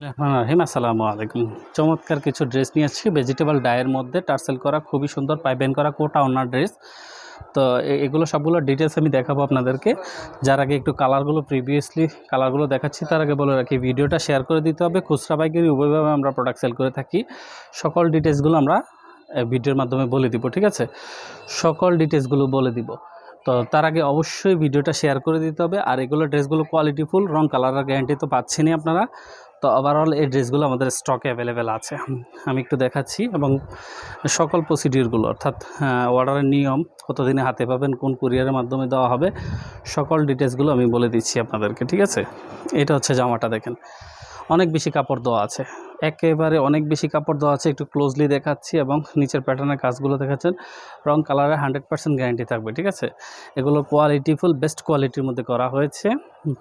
রহমান রহিম, আসসালামু আলাইকুম। চমৎকার কিছু ড্রেস নিয়ে আসছি। ভেজিটেবল ডায়ের মধ্যে টার্সেল করা খুবই সুন্দর, পাইবেন করা কোটা ওনার ড্রেস তো এগুলো সবগুলো ডিটেলস আমি দেখাবো আপনাদেরকে। যার আগে একটু কালারগুলো প্রিভিয়াসলি কালারগুলো দেখাচ্ছি, তার আগে বলে রাখি, ভিডিওটা শেয়ার করে দিতে হবে। খুচরা পাইকারি উভয়ভাবে আমরা প্রোডাক্ট সেল করে থাকি। সকল ডিটেলসগুলো আমরা ভিডিওর মাধ্যমে বলে দিব, ঠিক আছে? সকল ডিটেলসগুলো বলে দিব। তো তার আগে অবশ্যই ভিডিওটা শেয়ার করে দিতে হবে। আর এগুলো ড্রেসগুলো কোয়ালিটিফুল রং কালারের গ্যারান্টি তো পাচ্ছেনই আপনারা। তো ওভারঅল এই ড্রেসগুলো আমাদের স্টকে অ্যাভেলেবেল আছে। আমি একটু দেখাচ্ছি এবং সকল প্রসিডিউরগুলো অর্থাৎ অর্ডারের নিয়ম, কতদিনে হাতে পাবেন, কোন কুরিয়ারের মাধ্যমে দেওয়া হবে, সকল ডিটেলসগুলো আমি বলে দিচ্ছি আপনাদেরকে, ঠিক আছে? এটা হচ্ছে জামাটা দেখেন। অনেক বেশি কাপড় দেওয়া আছে। একেবারে অনেক বেশি কাপড় দেওয়া আছে, একটু ক্লোজলি দেখাচ্ছি এবং নিচের প্যাটার্নের কাজগুলো দেখাচ্ছেন। রং কালারে হান্ড্রেড পার্সেন্ট গ্যারান্টি থাকবে, ঠিক আছে? এগুলো কোয়ালিটি ফুল বেস্ট কোয়ালিটির মধ্যে করা হয়েছে।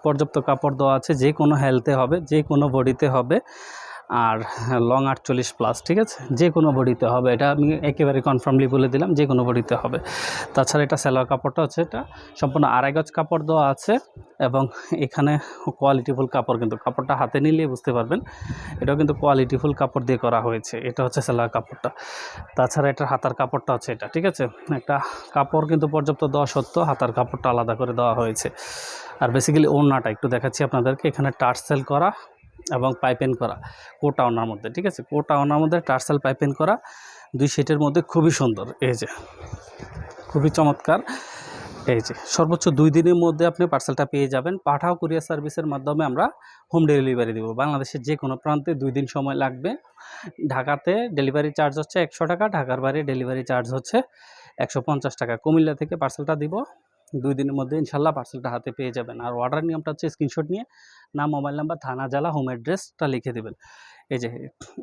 পর্যাপ্ত কাপড় দেওয়া আছে যে কোনো হেলথে হবে যে কোনো বডিতে হবে। আর লং আটচল্লিশ প্লাস ঠিক আছে? যে কোনো বডিতে হবে। এটা আমি একেবারে কনফার্মলি বলে দিলাম, যে কোনো বডিতে হবে। তাছাড়া এটা সেলোয়ার কাপড়টা হচ্ছে এটা সম্পূর্ণ আড়াই গজ কাপড় দেওয়া আছে এবং এখানে কোয়ালিটিফুল কাপড় কিন্তু, কাপড়টা হাতে নিলেই বুঝতে পারবেন, এটাও কিন্তু কোয়ালিটিফুল কাপড় দিয়ে করা হয়েছে। এটা হচ্ছে সেলোয়ার কাপড়টা। তাছাড়া এটার হাতার কাপড়টা হচ্ছে এটা, ঠিক আছে? একটা কাপড় কিন্তু পর্যাপ্ত দেওয়া সত্ত্বেও হাতার কাপড়টা আলাদা করে দেওয়া হয়েছে। আর বেসিক্যালি ওড়নাটা, একটু দেখাচ্ছি আপনাদেরকে। এখানে টার্সেল করা এবং পাইপেন করা, কোটা ওনার মধ্যে, ঠিক আছে? কোটা ওনার মধ্যে টার্সেল পাইপেন করা, দুই সেটের মধ্যে খুবই সুন্দর, এই যে। খুবই চমৎকার, এই যে। সর্বোচ্চ দুই দিনের মধ্যে আপনি পার্সেলটা পেয়ে যাবেন। পাঠাও কুরিয়ার সার্ভিসের মাধ্যমে আমরা হোম ডেলিভারি দেবো। বাংলাদেশের যে কোনো প্রান্তে দুই দিন সময় লাগবে। ঢাকাতে ডেলিভারি চার্জ হচ্ছে একশো টাকা, ঢাকার বাইরে ডেলিভারি চার্জ হচ্ছে একশো পঞ্চাশ টাকা। কুমিল্লা থেকে পার্সেলটা দিব। দুই দিনের মধ্যে ইনশাল্লাহ পার্সেলটা হাতে পেয়ে যাবেন। আর অর্ডার নিয়মটা হচ্ছে স্ক্রিনশট নিয়ে নাম মোবাইল নাম্বার থানা, জেলা হোম অ্যাড্রেসটা লিখে দেবেন। এই যে,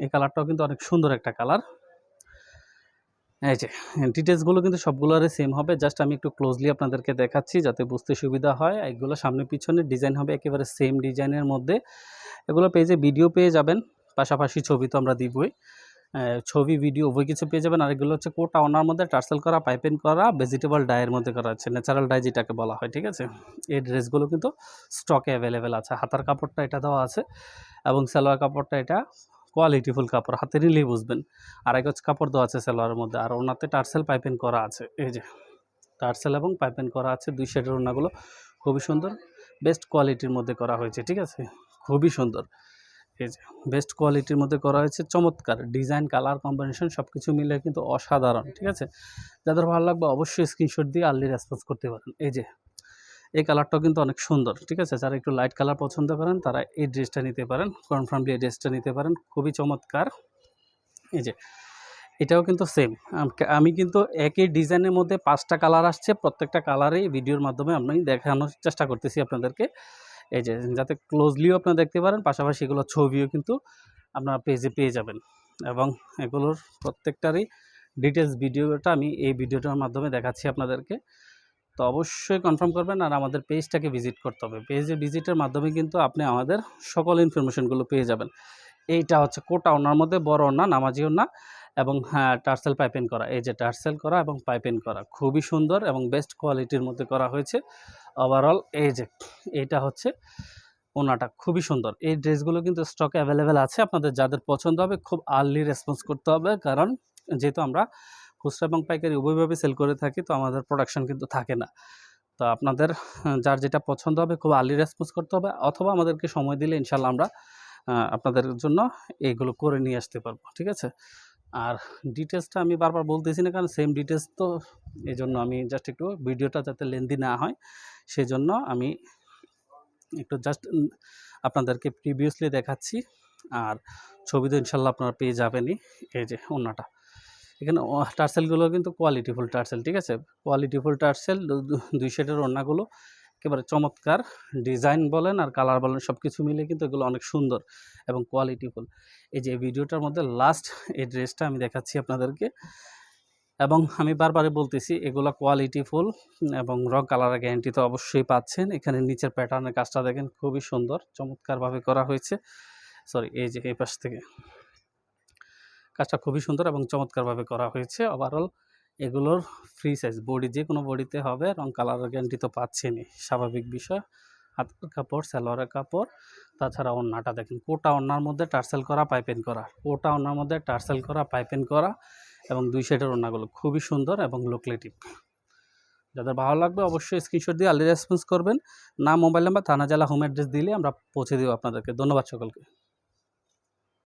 এই কালারটাও কিন্তু অনেক সুন্দর একটা কালার এই যে ডিটেলসগুলো কিন্তু সবগুলোরে সেম হবে। জাস্ট আমি একটু ক্লোজলি আপনাদেরকে দেখাচ্ছি যাতে বুঝতে সুবিধা হয়। এগুলো সামনে পিছনে ডিজাইন হবে একেবারে সেম ডিজাইনের মধ্যে। এগুলো পেজে ভিডিও পেয়ে যাবেন। পাশাপাশি ছবি তো আমরা দিবই। ছবি ভিডিও উভয় কিছু পেয়ে যাবেন। আর এগুলো হচ্ছে কোটা ওনার মধ্যে, টার্সেল করা পাইপেন করা ভেজিটেবল ডায়ের মধ্যে করা আছে ন্যাচারাল ডাই যেটাকে বলা হয়, ঠিক আছে? এই ড্রেসগুলো কিন্তু স্টকে অ্যাভেলেবেল আছে। হাতার কাপড়টা এটা দেওয়া আছে এবং সালোয়ার কাপড়টা এটা কোয়ালিটিফুল কাপড়, হাতে নিলেই বুঝবেন। আর এক কাপড় দেওয়া আছে সালোয়ারের মধ্যে, আর ওনাতে টার্সেল পাইপেন করা আছে, এই যে। টার্সেল এবং পাইপেন করা আছে, দুই শেডের ওনাগুলো খুবই সুন্দর বেস্ট কোয়ালিটির মধ্যে করা হয়েছে, ঠিক আছে? খুবই সুন্দর। এই যে বেস্ট কোয়ালিটির মধ্যে করা হয়েছে, চমৎকার। ডিজাইন কালার কম্বিনেশন সব কিছু মিলে কিন্তু অসাধারণ, ঠিক আছে? যাদের ভালো লাগবে অবশ্যই স্ক্রিনশট দিয়ে আর্লি রেসপন্স করতে পারেন। এই যে, এই কালারটাও কিন্তু অনেক সুন্দর, ঠিক আছে? যারা একটু লাইট কালার পছন্দ করেন, তারা এই ড্রেসটা নিতে পারেন কনফার্মলি এই ড্রেসটা নিতে পারেন, খুবই চমৎকার। এই যে, এটাও কিন্তু সেম আমি কিন্তু একই ডিজাইনের মধ্যে পাঁচটা কালার আসছে, প্রত্যেকটা কালারেই ভিডিওর মাধ্যমে আমি দেখানোর চেষ্টা করতেছি আপনাদেরকে। এই যে, যাতে ক্লোজলিও আপনারা দেখতে পারেন, পাশাপাশি এগুলো ছবিও কিন্তু আপনারা পেজে পেয়ে যাবেন। এবং এগুলোর প্রত্যেকটারই ডিটেলস ভিডিওটা আমি এই ভিডিওটার মাধ্যমে দেখাচ্ছি আপনাদেরকে। তো অবশ্যই কনফার্ম করবেন আর আমাদের পেজটাকে ভিজিট করতে হবে। পেজে ভিজিটের মাধ্যমে কিন্তু আপনি আমাদের সকল ইনফরমেশনগুলো পেয়ে যাবেন। এইটা হচ্ছে কোটা ওনার মধ্যে, বড় ওনা নামাজি ওনা এবং হ্যাঁ টার্সেল পাইপেন করা। এই যে টার্সেল করা এবং পাইপেন করা খুবই সুন্দর এবং বেস্ট কোয়ালিটির মধ্যে করা হয়েছে। ওভারঅল এই যে, এইটা হচ্ছে ওনাটা, খুবই সুন্দর। এই ড্রেসগুলো কিন্তু স্টকে অ্যাভেলেবেল আছে। আপনাদের যাদের পছন্দ হবে খুব আর্লি রেসপন্স করতে হবে। কারণ যেহেতু আমরা খুচরা এবং পাইকারি উভয়ভাবে সেল করে থাকি, তো আমাদের প্রোডাকশন কিন্তু থাকে না। তো আপনাদের যার যেটা পছন্দ হবে খুব আর্লি রেসপন্স করতে হবে। অথবা আমাদেরকে সময় দিলে ইনশাল্লাহ আমরা আপনাদের জন্য এইগুলো করে নিয়ে আসতে পারব। ঠিক আছে? আর ডিটেলসটা আমি বারবার বলতেছি না, কারণ সেম ডিটেলস তো এই জন্য আমি জাস্ট একটু ভিডিওটা যাতে লেন্দি না হয় সেই জন্য আমি একটু জাস্ট আপনাদেরকে প্রিভিয়াসলি দেখাচ্ছি। আর ছবি তো ইনশাল্লাহ আপনারা পেয়ে যাবেনই, এই যে ওনাটা। এখানে টার্সেলগুলো কিন্তু কোয়ালিটিফুল টার্সেল, ঠিক আছে? কোয়ালিটিফুল টার্সেল দুই শেডের ওড়নাগুলো। একেবারে চমৎকার ডিজাইন বলেন আর কালার বলেন সব কিছু মিলে কিন্তু এগুলো অনেক সুন্দর এবং কোয়ালিটিফুল। এই যে ভিডিওটার মধ্যে লাস্ট এই ড্রেসটা আমি দেখাচ্ছি আপনাদেরকে এবং আমি বারবারে বলতেছি এগুলো কোয়ালিটিফুল এবং রং কালারের গ্যারান্টি তো অবশ্যই পাচ্ছেন। এখানে নিচের প্যাটার্নের কাজটা দেখেন খুবই সুন্দর, চমৎকারভাবে করা হয়েছে। সরি এই যে এই পাশ থেকে। কাজটা খুবই সুন্দর এবং চমৎকারভাবে করা হয়েছে। ওভারঅল এগুলোর ফ্রি সাইজ বডি যে কোনো বডিতে হবে, রং কালারের গ্যারান্টি তো পাচ্ছেনই। স্বাভাবিক বিষয়। হাতের কাপড়, সালোয়ারের কাপড়, তাছাড়া ওড়নাটা দেখেন, কোটা ওড়নার মধ্যে টার্সেল করা, পাইপেন করা। কোটা ওড়নার মধ্যে টার্সেল করা, পাইপেন করা এবং দুই সাইডের ওড়নাগুলো খুবই সুন্দর এবং লোকলেটিভ যাদের ভালো লাগবে অবশ্যই স্ক্রিনশট দিয়ে আলি রেসপন্স করবেন। না মোবাইল নাম্বার থানা, জেলা হোম অ্যাড্রেস দিলে আমরা পৌঁছে দেবো আপনাদেরকে। ধন্যবাদ সকলকে।